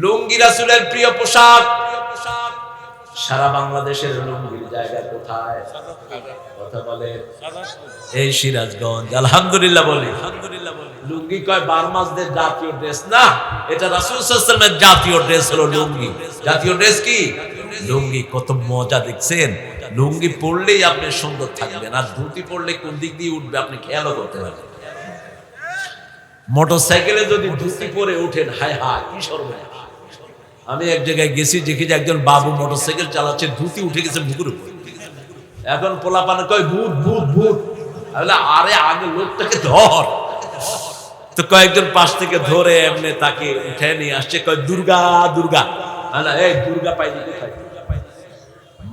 লুঙ্গি রাসুলের প্রিয় পোশাক। সারা বাংলাদেশের লুঙ্গির জায়গা কোথায়? কথা বলে। এই সিরাজগঞ্জ, আলহামদুলিল্লাহ বলি। লুঙ্গি কয় বার্মাসদের জাতীয় ড্রেস? না, এটা রাসুল সাল্লামের জাতীয় ড্রেস হলো লুঙ্গি। জাতীয় ড্রেস কি? লুঙ্গি, কত মজা দেখছেন? লুঙ্গি পরলেই আপনি সুন্দর থাকবেন, আর ধুতি পরলে কোন দিক দিয়ে উঠবে আপনি খেয়ালও করতে পারবেন মোটর সাইকেলে যদি ধুতি পরে ওঠেন, হায় হায়, কি সর্বনাশ আমি এক জায়গায় গেছি, দেখি যে একজন বাবু মোটর সাইকেল চালাচ্ছে, ধুতি উঠে গেছে বুকুর উপর। এখন পোলাপানে কয়, ভূত ভূত ভূত। আরে, আগে লোকটাকে ধর। তো কয়েকজন পাশ থেকে ধরে এমনি তাকে উঠে নিয়ে আসছে, কয়, দুর্গা দুর্গা। এই দুর্গা কোথায়?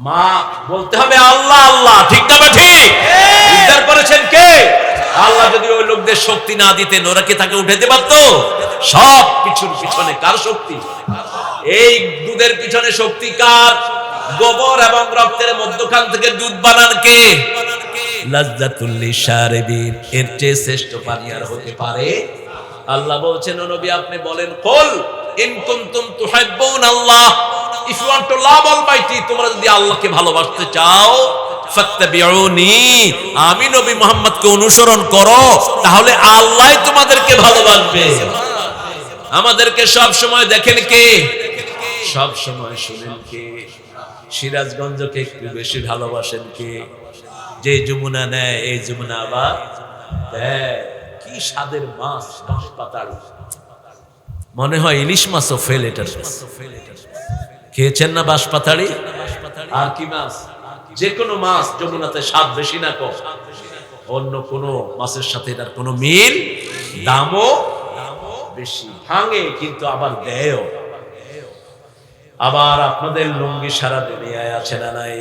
মা বলতে হবে, আল্লাহ আল্লাহ। ঠিক না বা ঠিক? করেছেন কে? আল্লাহ যদি ওই লোকদের শক্তি না দিতেন, ওরা কি তাকে উঠাতে পারতো? সব কিছুর পিছনে কার শক্তি? এই দুধের পিছনে শক্তি কার? গোবর এবং রক্তের মধ্যখান থেকে দুধ বানান কে? আমি নবী মুহাম্মদকে অনুসরণ করো, তাহলে আল্লাহ তোমাদেরকে ভালোবাসবে। আমাদেরকে সব সময় দেখেন কে? সব সময় শুনেন কে? সিরাজগঞ্জকে একটু বেশি ভালোবাসেন কে? যে যমুনা নেয় এই যমুনা আবার দেয়। কি স্বাদের মাছ মাছ পাতাল মনে হয় ইলিশ মাছও ফেল এটার খেয়েছেন না বাঁশ পাতাড়ি আর কি মাছ? যে কোনো মাছ যমুনাতে স্বাদ বেশি না কম। অন্য কোনো মাছের সাথে এটার কোনো মিল? দামও বেশি। ভাঙে কিন্তু আবার দেয়ও। আবার আপনাদের লুঙ্গি সারা দুনিয়ায় আছে না নাই?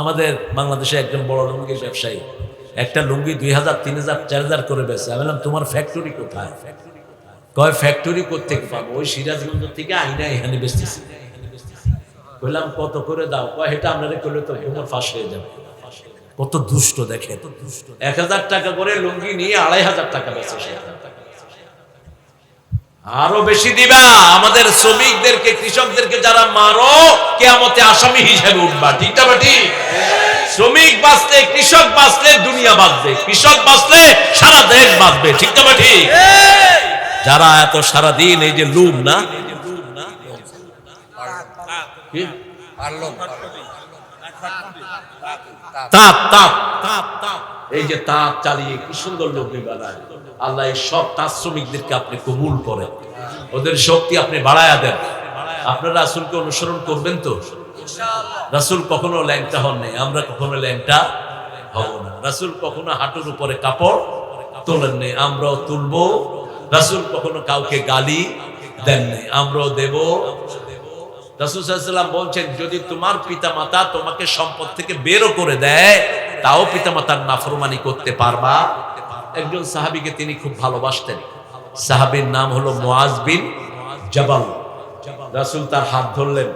আমাদের বাংলাদেশে একজন বড় লুঙ্গি ব্যবসায়ী, একটা লুঙ্গি দুই হাজার, তিন হাজার, চার হাজার করে বেছে আমি বললাম, তোমার ফ্যাক্টরি কোথায়? কয় ফ্যাক্টরি করতে পাবো? ওই সিরাজগঞ্জ থেকে আইনা এখানে বেচতেছি। বললাম, কত করে দাও? কয়, এটা আপনারা করলে তো তোমার ফাঁস হয়ে যাবে। কত দুষ্ট দেখে এক হাজার টাকা করে লুঙ্গি নিয়ে আড়াই হাজার টাকা বেচে সে। আরও বেশি দিবা। আমাদের শ্রমিকদেরকে, কৃষকদেরকে যারা মারো, কেয়ামতে আসামি হিসেবে উঠবা। ঠিক না শ্রমিক বাঁচলে, কৃষক বাঁচলে, দুনিয়া বাঁচবে। কৃষক বাঁচলে, সারা দেশ বাঁচবে। ঠিক না যারা এত সারা দিন এই যে লুম না? কি? তাপ তাপ তাপ তাপ। এই যে তাপ চালিয়ে কি সুন্দর লগ্নি বানায় আল্লাহ এই সব তাঁত শ্রমিকদেরকে আপনি কবুল করেন। ওদের শক্তি আপনি বাড়ায়া দেন। আপনারা রাসুলকে অনুসরণ করবেন তো? রাসুল কখনো ল্যাংটা হন নাই আমরা কখনো ল্যাংটা হব না। রাসুল কখনো হাঁটুর উপরে কাপড় তোলেন নেই আমরাও তুলবো। রাসুল কখনো কাউকে গালি দেন নেই আমরাও দেব। রাসুল সাল্লাম বলছেন, যদি তোমার পিতা মাতা তোমাকে সম্পদ থেকে বেরও করে দেয়, তাও পিতা মাতার নাফরমানি করতে পারবা। একজন সাহাবিকে তিনি খুব ভালোবাসতেন। সাহাবির নাম হলো মুআজ বিন জবাল। রাসুল তার হাত ধরলেন।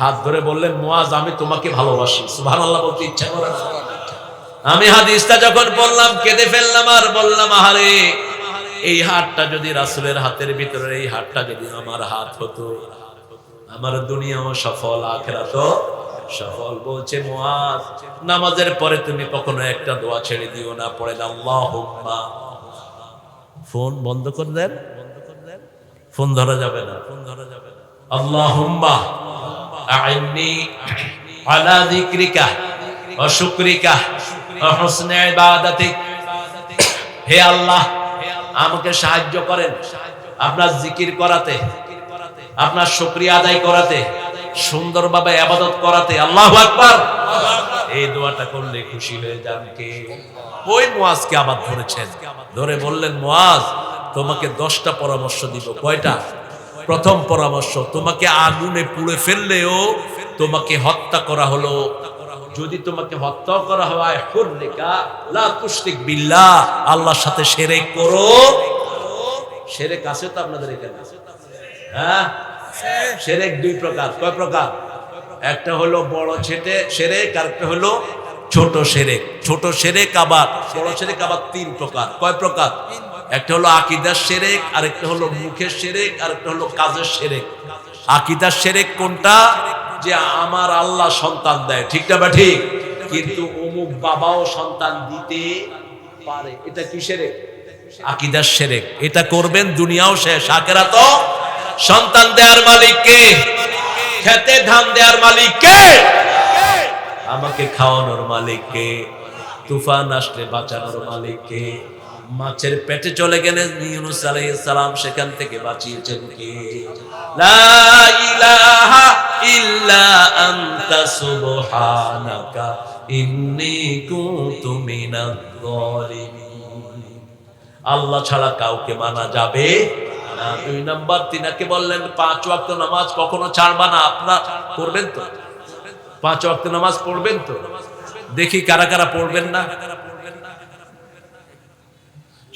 হাত ধরে বললেন, মুআজ, আমি তোমাকে ভালোবাসি। সুবহানাল্লাহ বলতে ইচ্ছা করে না। আমি হাদিসটা যখন বললাম কেঁদে ফেললাম আর বললাম, আহারে, এই হাতটা যদি রাসুলের হাতের ভিতরে এই হাতটা যদি আমার হাত হতো আমার দুনিয়াও সফল আখেরা তো সফল বলছে মুআজ, নামাজের পরে তুমি কখনো একটা দোয়া ছেড়ে দিও না, পড়ে দাও, আল্লাহুম্মা। ফোন বন্ধ করে দেন। ফোন ধরা যাবে না। ফোন ধরা যাবে না আমাকে সাহায্য করেন। আপনার জিকির করাতে আপনার শুকরিয়া আদায় করাতে সুন্দরভাবে আবাদত করাতে আল্লাহ আকবার। এই দোয়াটা করলে খুশি হয়ে যান কে? ওই মুয়াজকে আবার ধরেছেন ধরে বললেন, মুয়াজ, তোমাকে দশটা পরামর্শ দিব। কয়টা? প্রথম পরামর্শ, তোমাকে আগুনে পুড়ে ফেললেও তোমাকে হত্যা করা হলো। যদি তোমাকে হত্যা করা হয় বিল্লাহ, আল্লাহর সাথে শিরক করো। শিরক আছে তো আপনাদের এখানে? হ্যাঁ? সেরেক দুই প্রকার। কয় প্রকার? একটা হলো বড় ছেটে সেরেক, আর একটা হলো ছোট সেরেক। ছোট সেরেক আবার, বড় সেরেক আবার তিন প্রকার। কয় প্রকার? একটা হলো আকিদার সেরেক, আরেকটা হলো মুখের সেরেক, আরেকটা হলো কাজের সেরেক। আকিদার সেরেক কোনটা? যে আমার আল্লাহ সন্তান দেয়। ঠিক না বা ঠিক? কিন্তু অমুক বাবাও সন্তান দিতে পারে। এটা কি সেরেক? আকিদার সেরেক। এটা করবেন, দুনিয়াও শেষ। আকেরা তো সন্তান দেওয়ার মালিক কে? খেতে ধান দেওয়ার মালিক কে? আমাকে খাওয়ানোর মালিক কে? তুফান আসলে বাঁচানোর মালিক কে? মাছের পেটে চলে গেলেন ইউনুস আলাইহিস সালাম সেখান থেকে বাঁচিয়েছেন কে? লা ইলাহা ইল্লা আনতা সুবহানাকা ইন্নী কুনতু মিনাজ জালিমিন আল্লাহ ছাড়া কাউকে মানা যাবে দুই নাম্বার তিনাকে বললেন, পাঁচ ওয়াক্ত নামাজ কখনো ছাড়বা না, আপনারা পড়বেন তো? পাঁচ ওয়াক্ত নামাজ পড়বেন তো? দেখি কারা কারা পড়বেন না।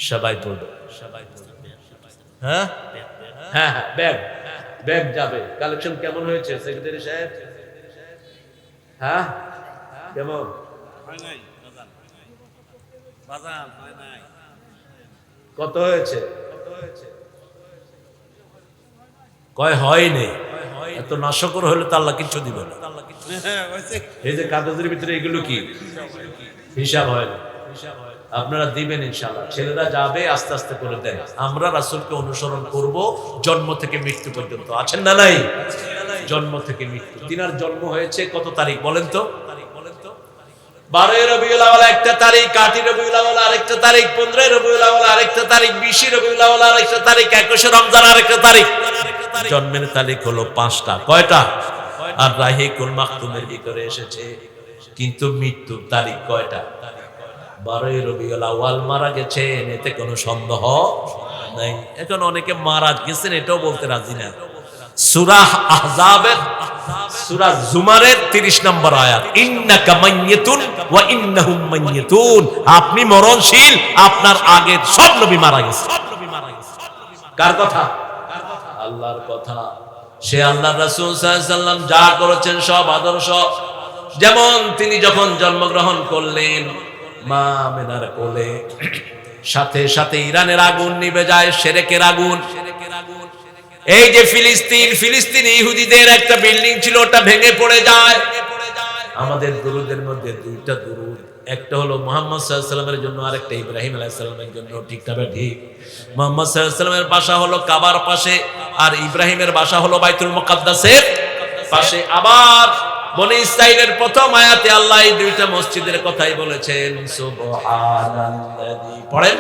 সবাই পড়বে। হ্যাঁ? হ্যাঁ হ্যাঁ কালেকশন হয়েছে হ্যাঁ কেমন হয় নাই বাজান বাজান হয়? নাই কত হয়েছে? কয়, হয়নি। এত নাশকর হলে তো আল্লাহ কিচ্ছু দিবে না। এই যে কাগজের ভিতরে এগুলো কি? হিসাব হয় না। আপনারা দিবেন ইনশাল্লাহ ছেলেরা যাবে, আস্তে আস্তে করে দেন। আমরা রাসূলকে অনুসরণ করব জন্ম থেকে মৃত্যু পর্যন্ত। আছেন না নাই? জন্ম থেকে মৃত্যু। তিনার জন্ম হয়েছে কত তারিখ বলেন তো? বারোই রবিউল আওয়াল একটা তারিখ, আটই রবিউল আওয়াল আরেকটা তারিখ, পনেরোই রবিউল আরেকটা তারিখ, বিশই রবিউল আওয়াল আরেকটা তারিখ, একুশে রমজান আরেকটা তারিখ। জন্মের তারিখ হলো পাঁচটা। কয়টা? আর রাহিকুল মাকতুমের ভিতরে এসেছে? কিন্তু মৃত্যুর তারিখ কয়টা? বারোই রবিউল আওয়াল মারা গেছেন, এতে কোনো সন্দেহ নাই। এখন অনেকে মারা গেছেন, এটাও বলতে রাজি না। সুরাহ আহজাবের, সূরা জুমারের 30 নম্বর আয়াত। ইন্নাকা মাইয়াতুন ওয়া ইন্নাহুম মাইয়াতুন আপনি মরণশীল, আপনার আগে সব নবী মারা গেছে কার কথা? আল্লাহর কথা। সে আল্লাহ রাসূল সাল্লাম যা করেছেন সব আদর্শ। যেমন তিনি যখন জন্মগ্রহণ করলেন, মা মেনার কোলে, সাথে সাথে ইরানের আগুন নিভে যায়, সেরেকের আগুন। এই যে ফিলিস্তিন ফিলিস্তিন ইহুদিদের একটা বিল্ডিং ছিল, ওটা ভেঙে পড়ে যায়। আমাদের দুরুদের মধ্যে দুইটা দুরুদ একটা হলো মোহাম্মদ সাল্লামের জন্য, আরেকটা ইব্রাহিম আলাইসাল্লামের জন্য। ঠিক না ঠিক। মোহাম্মদ সাল্লামের বাসা হলো কাবার পাশে, আর ইব্রাহিমের বাসা হলো বাইতুল মুকাদ্দাসের পাশে। আবার বনি ইসরাইলের প্রথম আয়াতে আল্লাহ এই দুইটা মসজিদের কথাই বলেছেন, সুবহানাল্লাযী পড়েন,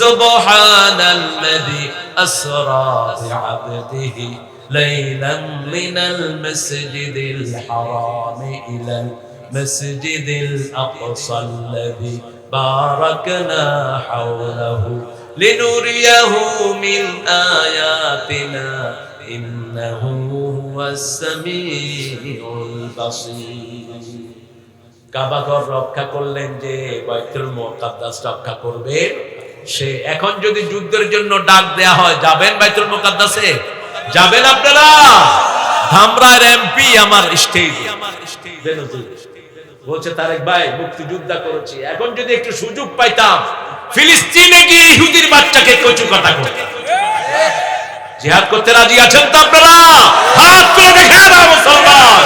সুবহানাল্লাযী আসরা বি'আবদিহি লাইলাম মিনাল মাসজিদিল হারাম ইলাল মাসজিদিল আকসাল্লাযী বারাকনা হাওলাহু লিনুরিয়াহু মিন আয়াতিনা إنه هو السميع البصير কাবাঘর রক্ষা করলেন যে বাইতুল মুকাদ্দাস রক্ষা করবে সে এখন যদি যুদ্ধের জন্য ডাক দেয়া হয় যাবেন বাইতুল মুকাদ্দাসে যাবেন আপনারা ধামরার এমপি আমার স্টেজ বলছে, তারেক ভাই, মুক্তিযোদ্ধা করেছি। এখন যদি একটু সুযোগ পাইতাম, ফিলিস্তিনে গিয়ে ইহুদির বাচ্চাকে কচু কাটা করতাম। জিহাদ করতে রাজি আছেন তো আপনারা? হাত তুলে দেখেন মুসলমান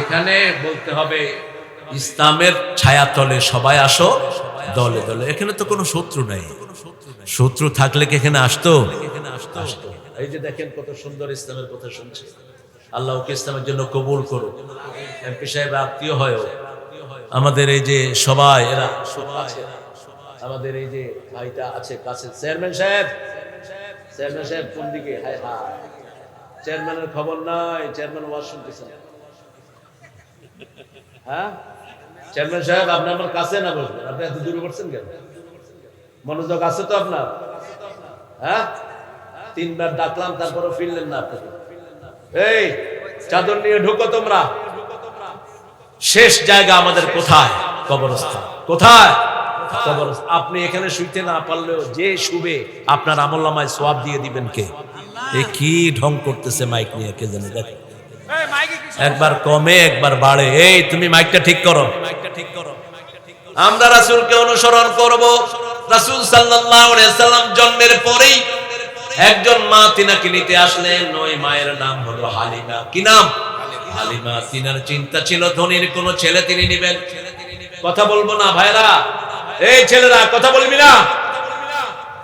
এখানে বলতে হবে। ইসলামের ছায়াতলে সবাই আসো, দলে দলে। এখানে তো কোনো শত্রু নাই। শত্রু থাকলে এখানে আসতো। এই যে দেখেন কত সুন্দর ইসলামের কথা শুনছে। আল্লাহ ওকে ইসলামের জন্য কবুল করো এমপি সাহেব আত্মীয় হয় আমাদের এই যে সবাই, এরা আমাদের এই যে ভাইটা আছে কাছে চেয়ারম্যান সাহেব চেয়ারম্যান সাহেব কোন দিকে? হায় হায়। চেয়ারম্যানের খবর নাই, চেয়ারম্যান ওয়াজ শুনতেছেন হ্যাঁ? চেয়ারম্যান সাহেব, আপনি আমার কাছে না বসবেন। আপনি এত দূরে কেন? মনোযোগ আছে তো আপনার? হ্যাঁ? তিনবার ডাকলাম তারপরে ফিরলেন না আপনাকে। এই, চাদর নিয়ে ঢুকো তোমরা। শেষ জায়গা আমাদের কোথায়? কবরস্থান। কোথায়? আপনি এখানে শুইতে না পারলেও যে শুবে, আপনার আমল্লামায় সোয়াব দিয়ে দিবেন কে? এ কি ঢং করতেছে মাইক নিয়ে, কে জানে? দেখ। একবার কমে, একবার বাড়ে। এই, তুমি মাইকটা ঠিক করো। আমরা রাসূলকে অনুসরণ করব। রাসূল সাল্লাম জন্মের পরেই একজন মা তিনাকে নিতে আসলেন। ওই মায়ের নাম হলো হালিমা। কি নাম? হালিমা। তিনার চিন্তা ছিল, ধনীর কোন ছেলে তিনি নেবেন। কথা বলব না ভাইরা এই ছেলেরা, কথা বলবি না?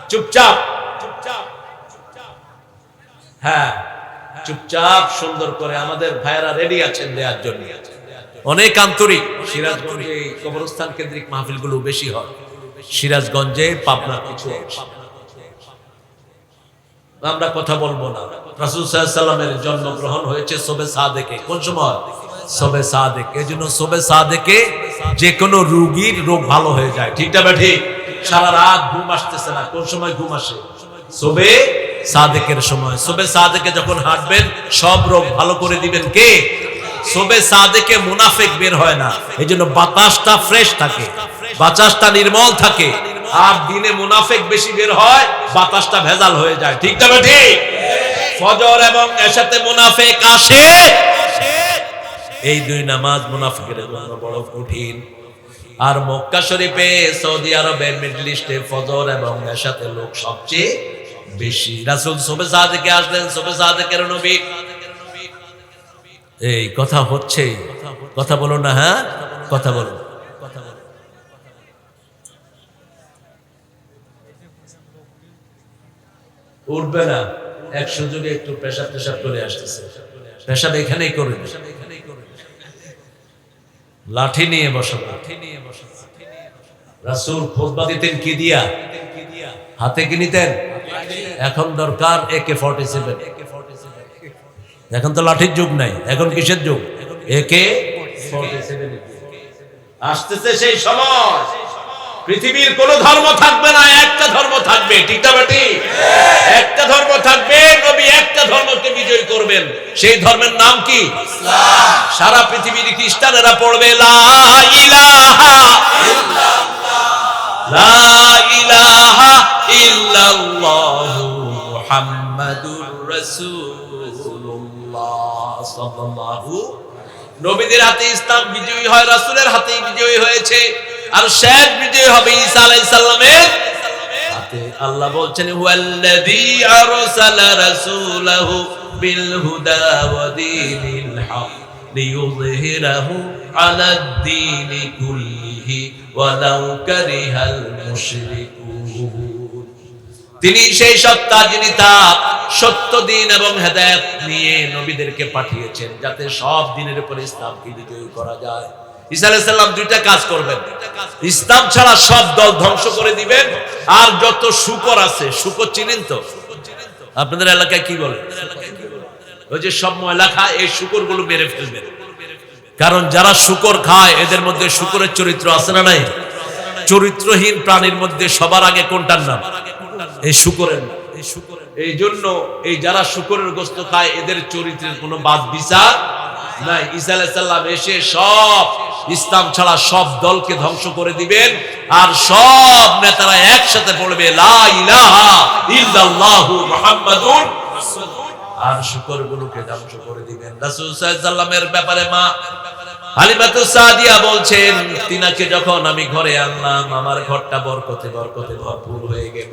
চুপচাপ চুপচাপ। হ্যাঁ। চুপচাপ সুন্দর করে আমাদের ভাইরা রেডি আছেন দেওয়ার জন্য অনেক আন্তরিক সিরাজগঞ্জে কবরস্থান কেন্দ্রিক মাহফিলগুলো বেশি হয়। সিরাজগঞ্জে পাবনার কিছু আমরা কথা বলব না। রাসুল সাল্লামের জন্মগ্রহণ হয়েছে সবে সাদেকে। কোন সময়? সবে সাদেক। এই জন্য সবে সাদেকে যে কোনো রুগীর রোগ ভালো হয়ে যায়। ঠিক না ঠিক? সারা রাত ঘুম আসতেছে না। কোন সময় ঘুম আসে? সবে সাদেকের সময়। সবে সাদেকে যখন হাঁটবেন, সব রোগ ভালো করে দিবেন কে? সবে সাদেকে মুনাফেক বের হয় না। এই জন্য বাতাসটা ফ্রেশ থাকে, বাতাসটা নির্মল থাকে। আর দিনে মুনাফেক বেশি বের হয়, বাতাসটা ভেজাল হয়ে যায়। ঠিক তবে ঠিক ফজর এবং এসাতে মুনাফেক আসে। এই দুই নামাজ মুনাফিকের জন্য বড় কঠিন। আর মক্কা শরীফে সৌদি আরবে, মিডল ইস্টে ফজর এবং এসাতে লোক সবচেয়ে বেশি। রাসুল সবে সাদেকে আসলেন সবে সাদেকের নবী। এই, কথা হচ্ছে। কথা বলো না হ্যাঁ? কথা বলো। উঠবে না। এক সুযোগে একটু পেশাব টেশাব করে আসতেছে। পেশাব এখানেই করে লাঠি নিয়ে বসো লাঠি নিয়ে বসো। রাসূল খোদবা দিতেন কি দিয়া? হাতে কি নিতেন? এখন দরকার একে ফর্টি সেভেন এখন তো লাঠির যুগ নাই, এখন কিসের যুগ? একে আসতেছে সেই সময় পৃথিবীর কোন ধর্ম থাকবে না, একটা ধর্ম থাকবে, ঠিক না বেটি? একটা ধর্ম থাকবে, নবী একটা ধর্মকে বিজয় করবেন। সেই ধর্মের নাম কি? সারা পৃথিবীর খ্রিস্টানেরা পড়বে, লা ইলাহা ইল্লাল্লাহ। লা ইলাহা ইল্লাল্লাহু মুহাম্মাদুর রাসূলুল্লাহ সাল্লাল্লাহু নবীদের হাতে ইসলাম বিজয়ী হয়, রাসূলের হাতেই বিজয়ী হয়েছে। আর শেষ হবে ঈসা আলাইহিস সালামের হাতে। আল্লাহ বলছেন আরসালা রাসূলাহু বিল হুদা ওয়া দীনিল হক লিইয়ুযহিরাহু আলাদ দীনি কুল্লিহি কারিহাল তিনি সেই সত্তা যিনি তার সত্য দিন এবং হেদায়েত নিয়ে নবীদেরকে পাঠিয়েছেন, যাতে সব দিনের উপর ইসলামকে বিজয়ী করা যায়। কারণ যারা শুকর খায়, এদের মধ্যে শুকরের চরিত্র আছে না নাই? চরিত্রহীন প্রাণীর মধ্যে সবার আগে কোনটার নাম? এই শুকরের নাম। এই জন্য এই যারা শুকরের গোস্ত খায়, এদের চরিত্রের কোনো বাদ বিচার নাই। ঈসা আলাইহিস সালাম এসে সব ইসলাম ছাড়া সব দলকে ধ্বংস করে দিবেন, আর সব নেতারা একসাথে পড়বে লা ইলাহা ইল্লাল্লাহু মুহাম্মাদুর আর শুকর গুলোকে ধ্বংস করে দিবেন। রাসূল সাল্লামের ব্যাপারে মা হালিমাতু সাদিয়া বলছেন, তিনাকে যখন আমি ঘরে আনলাম, আমার ঘরটা বরকতে বরকতে ভরপুর হয়ে গেল।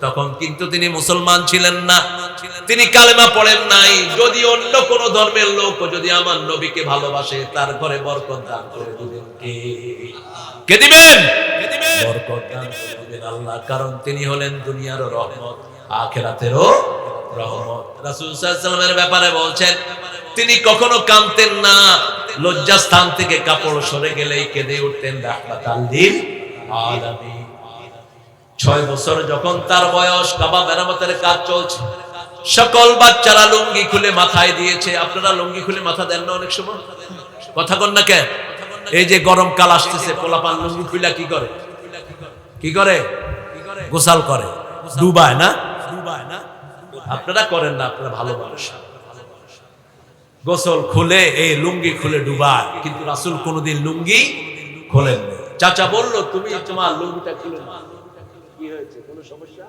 তখন কিন্তু তিনি মুসলমান ছিলেন না। তিনি কালেমা পড়েন নাই। যদি অন্য কোন ধর্মের লোক যদি আমার নবীকে ভালোবাসে তার ঘরে বরকত দান করে দিবেন কে? কে দিবেন? বরকত দান করে দিবেন আল্লাহ। কারণ তিনি হলেন দুনিয়ারও রহমত আখেরাতেরও রহমত। রাসূল সাল্লাল্লাহু আলাইহি ব্যাপারে বলছেন তিনি কখনো কাঁদতেন না। লজ্জাস্থান থেকে কাপড় সরে গেলেই কেঁদে উঠতেন। রাহমাতাল লিল আলামিন। ছয় বছর যখন তার বয়স কাবা মেরামতের কাজ চলছে, সকল বাচ্চারা লুঙ্গি খুলে মাথায় দিয়েছে। আপনারা লুঙ্গি খুলে মাথা দেন না অনেক সময়? কথা কন না কেন? এই যে গরম কাল আসতেছে, পোলাপান লুঙ্গি খুলে কি করে? কি করে? গোসাল করে। ডুবায় না? ডুবায় না আপনারা করেন না, আপনারা ভালো মানুষ। গোসল খুলে, এই লুঙ্গি খুলে ডুবায় কিন্তু রাসুল কোনোদিন লুঙ্গি খোলেন চাচা বলল, তুমি তোমার লুঙ্গিটা খুলে। কি হয়েছে? কোনো সমস্যা?